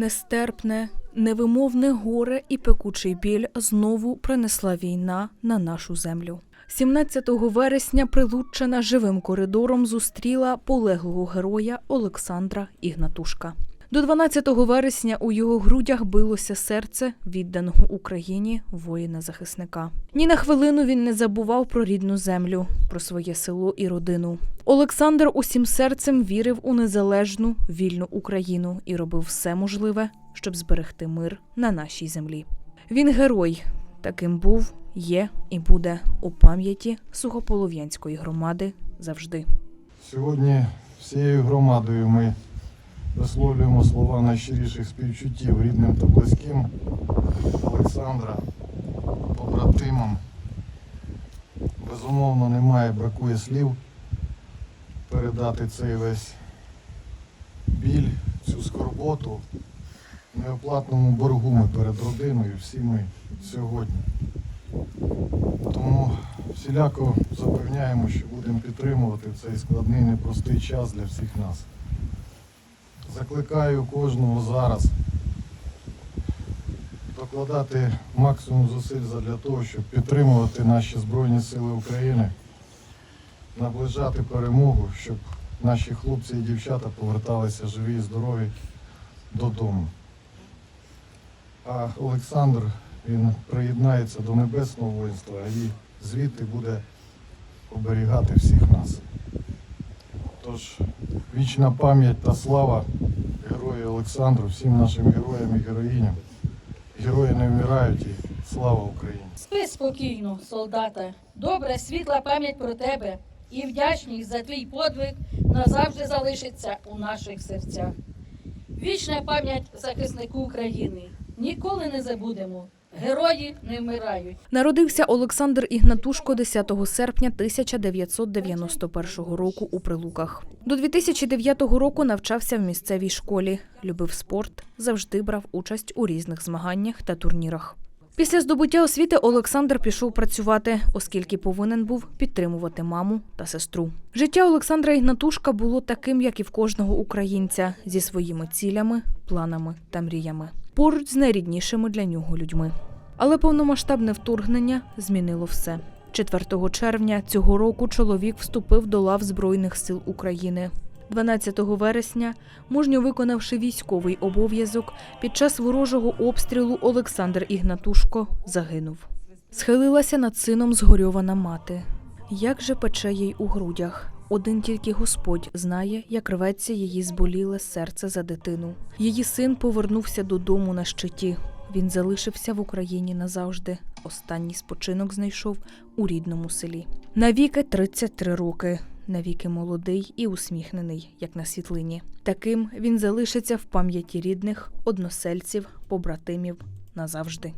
Нестерпне, невимовне горе і пекучий біль знову принесла війна на нашу землю. 17 вересня Прилуччина живим коридором зустріла полеглого героя Олександра Ігнатушка. До 12 вересня у його грудях билося серце відданого Україні воїна-захисника. Ні на хвилину він не забував про рідну землю, про своє село і родину. Олександр усім серцем вірив у незалежну вільну Україну і робив все можливе, щоб зберегти мир на нашій землі. Він герой, таким був, є і буде у пам'яті Сухополов'янської громади завжди. Сьогодні всією громадою ми висловлюємо слова найщиріших співчуттів рідним та близьким Олександра, побратимам. Безумовно, немає, бракує слів передати цей весь біль, цю скорботу неоплатному боргу ми перед родиною, всі ми сьогодні. Тому всіляко запевняємо, що будемо підтримувати цей складний, непростий час для всіх нас. Закликаю кожного зараз докладати максимум зусиль для того, щоб підтримувати наші Збройні Сили України, наближати перемогу, щоб наші хлопці і дівчата поверталися живі і здорові додому. А Олександр він приєднається до небесного воїнства і звідти буде оберігати всіх нас. Тож вічна пам'ять та слава герою Олександру, всім нашим героям і героїням. Герої не вмирають і слава Україні! Спи спокійно, солдата. Добра, світла пам'ять про тебе і вдячність за твій подвиг назавжди залишиться у наших серцях. Вічна пам'ять захиснику України. Ніколи не забудемо. Герої не вмирають. Народився Олександр Ігнатушко 10 серпня 1991 року у Прилуках. До 2009 року навчався в місцевій школі, любив спорт, завжди брав участь у різних змаганнях та турнірах. Після здобуття освіти Олександр пішов працювати, оскільки повинен був підтримувати маму та сестру. Життя Олександра Ігнатушка було таким, як і в кожного українця, зі своїми цілями, планами та мріями, поруч з найріднішими для нього людьми. Але повномасштабне вторгнення змінило все. 4 червня цього року чоловік вступив до лав Збройних сил України. 12 вересня, мужньо виконавши військовий обов'язок, під час ворожого обстрілу Олександр Ігнатушко загинув. Схилилася над сином згорьована мати. Як же пече їй у грудях? Один тільки Господь знає, як рветься її зболіле серце за дитину. Її син повернувся додому на щиті. Він залишився в Україні назавжди. Останній спочинок знайшов у рідному селі. Навіки 33 роки. Навіки молодий і усміхнений, як на світлині. Таким він залишиться в пам'яті рідних, односельців, побратимів назавжди.